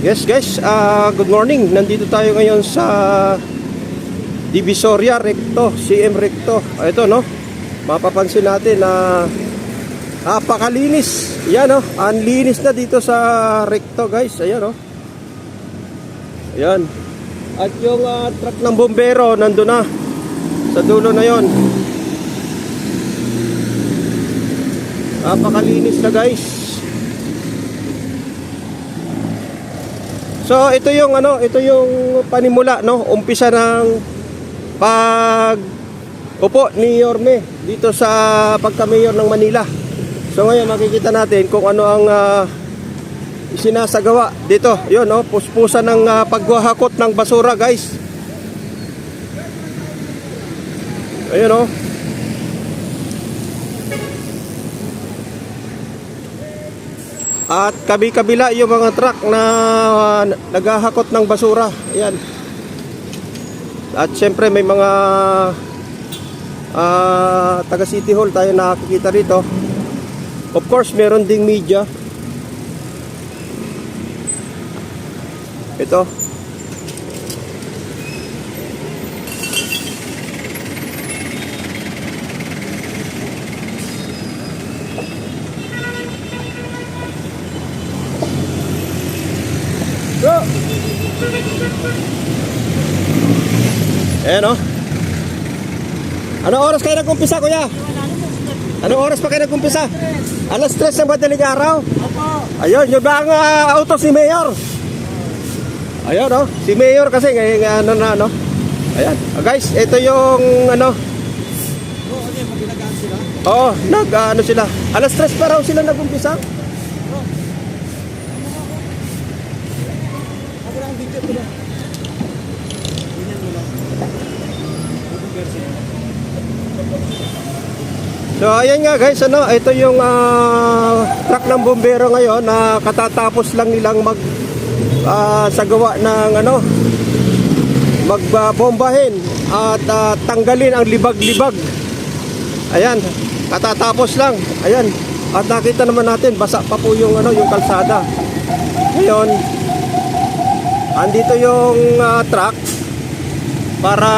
Yes guys, ah, good morning. Nandito tayo ngayon sa Divisoria Recto, CM Recto. Ah, Ito no, mapapansin natin na napakalinis. Yan no, ang linis na dito sa Recto guys. Ayan no. Ayan. At yung ah, truck ng bombero nandun na sa dulo na yon. Napakalinis na guys. So ito yung ano, ito yung panimula no, umpisa ng pag upo ni Yorme dito sa pagka-mayor ng Manila. So ngayon makikita natin kung ano ang ah, sinasagawa dito. Yun no, puspusan ng uh, pagwahakot ng basura, guys. Ayun no. At kabi-kabila yung mga truck na uh, naghahakot ng basura. Ayan. At syempre may mga ah, taga City Hall tayo nakakita rito. Of course, meron ding media. Ito. Bro! Ayan o. Anong oras kayo nag-umpisa, kuya? Anong oras pa kayo nag-umpisa? Alas 3 ng madaling araw? Ayun, yun ba ang ah, auto si Mayor? Ayun, no? Si Mayor kasi ngayon ano na, no? Ayan. Ah, guys, ito yung ano. Oo, nag ah, ano sila. Alas 3 pa raw sila nag-umpisa. So ayan nga guys, ano, ito yung ah, truck ng bombero ngayon na katatapos lang nilang mag ah, sagawa ng ano magbombahin at ah, tanggalin ang libag-libag. Ayan, katatapos lang. Ayan. At nakita naman natin basa pa po yung ano yung kalsada. Ngayon, andito yung ah, truck para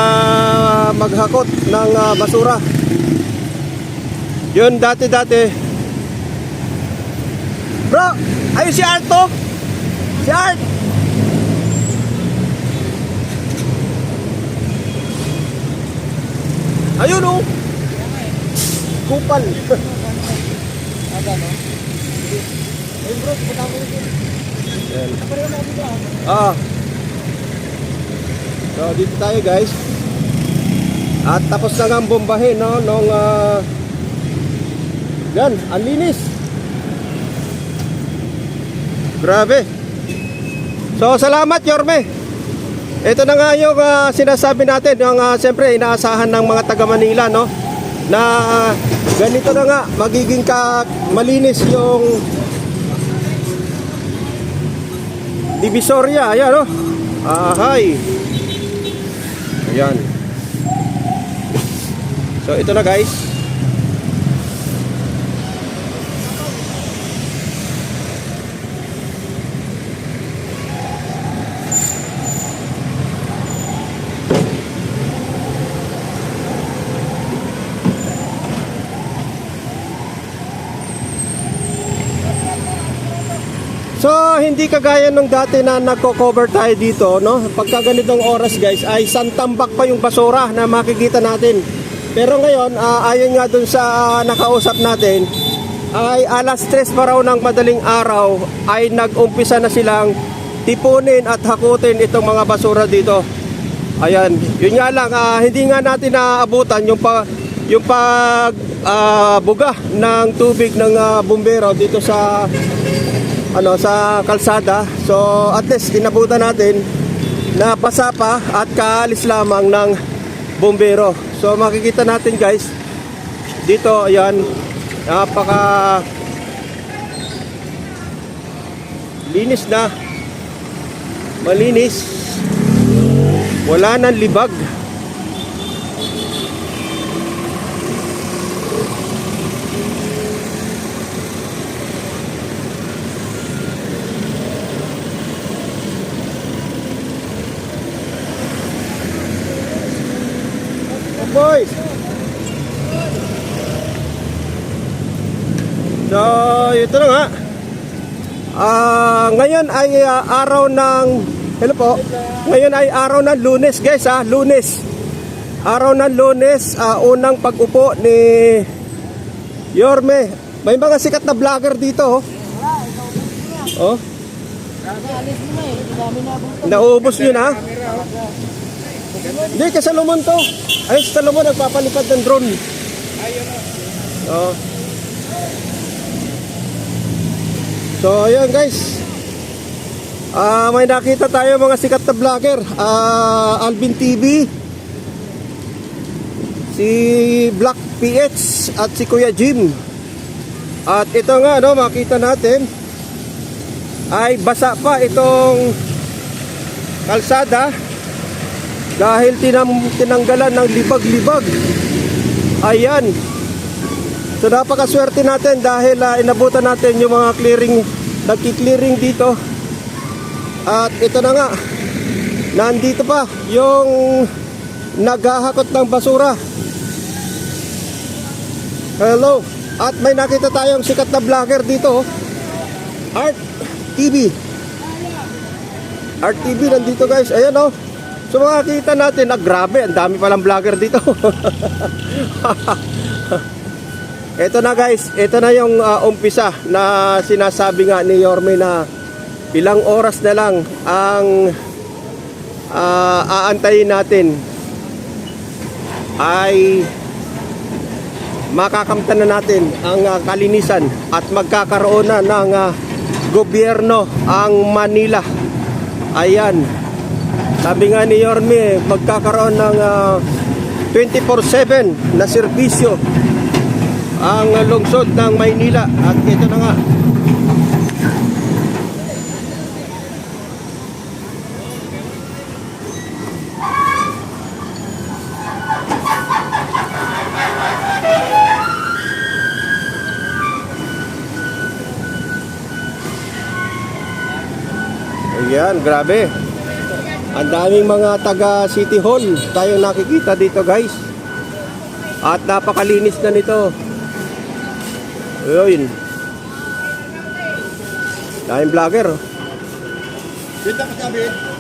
maghakot ng ah, basura. Yun dati-dati. Bro, ayun si Art to. Si Art. Ayun oh. Kupal. Aga, no? Ayun bro, pupunta ko dito. Ah. So dito tayo guys. At tapos na nga bombahin no nung ah, Yan, ang linis. Grabe. So salamat Yorme. Ito na nga yung ah, sinasabi natin, yung uh, siyempre inaasahan ng mga taga Manila no na ah, ganito na nga magiging ka malinis yung Divisoria, ayan oh. Ahay. Ayan. So ito na guys. So, hindi kagaya nung dati na nagko-cover tayo dito, no? Pagka ganitong oras, guys, ay santambak pa yung basura na makikita natin. Pero ngayon, ah, ayon nga dun sa ah, nakausap natin, ay alas 3 pa raw ng madaling araw ay nag-umpisa na silang tipunin at hakutin itong mga basura dito. Ayan, yun nga lang, ah, hindi nga natin naaabutan yung pa yung pag ah, buga ng tubig ng ah, bumbero dito sa ano sa kalsada. So at least inabutan natin na basa pa at kaalis lamang ng bombero. So makikita natin guys dito ayan napaka linis na malinis wala nang libag boys. So, ito na nga. Ah, ngayon ay ah, araw ng Hello po. Ngayon ay araw ng Lunes, guys, ah, Lunes. Araw ng Lunes, ah, unang pag-upo ni Yorme. May mga sikat na vlogger dito, oh. Oh, eh. Naubos yun, ha? Hindi, kay Salomon to. Ay, si Salomon nagpapalipad ng drone. Oh. So, ayun guys. Ah, may nakita tayo mga sikat na vlogger. Ah, Alvin TV. Si Black PH at si Kuya Jim. At ito nga, no, makita natin ay basa pa itong kalsada dahil tinam, tinanggalan ng libag-libag. Ayan. So napakaswerte natin dahil ah, inabutan natin yung mga clearing, nagki-clearing dito. At ito na nga, nandito pa yung naghahakot ng basura. Hello. At may nakita tayong sikat na vlogger dito. oh. Art TV. Art TV nandito guys. Ayan oh. So makakita natin na grabe, ang dami palang vlogger dito. ito na guys, ito na yung ah, umpisa na sinasabi nga ni Yorme na ilang oras na lang ang ah, aantayin natin ay makakamtan na natin ang ah, kalinisan at magkakaroon na ng ah, gobyerno ang Manila. Ayan. Sabi nga ni Yorme, magkakaroon ng ah, 24/7 na serbisyo ang lungsod ng Maynila at ito na nga. Ayan, grabe. Ang daming mga taga City Hall tayong nakikita dito guys. At napakalinis na nito. Ayun. Daming vlogger. oh. Benta ka sabi.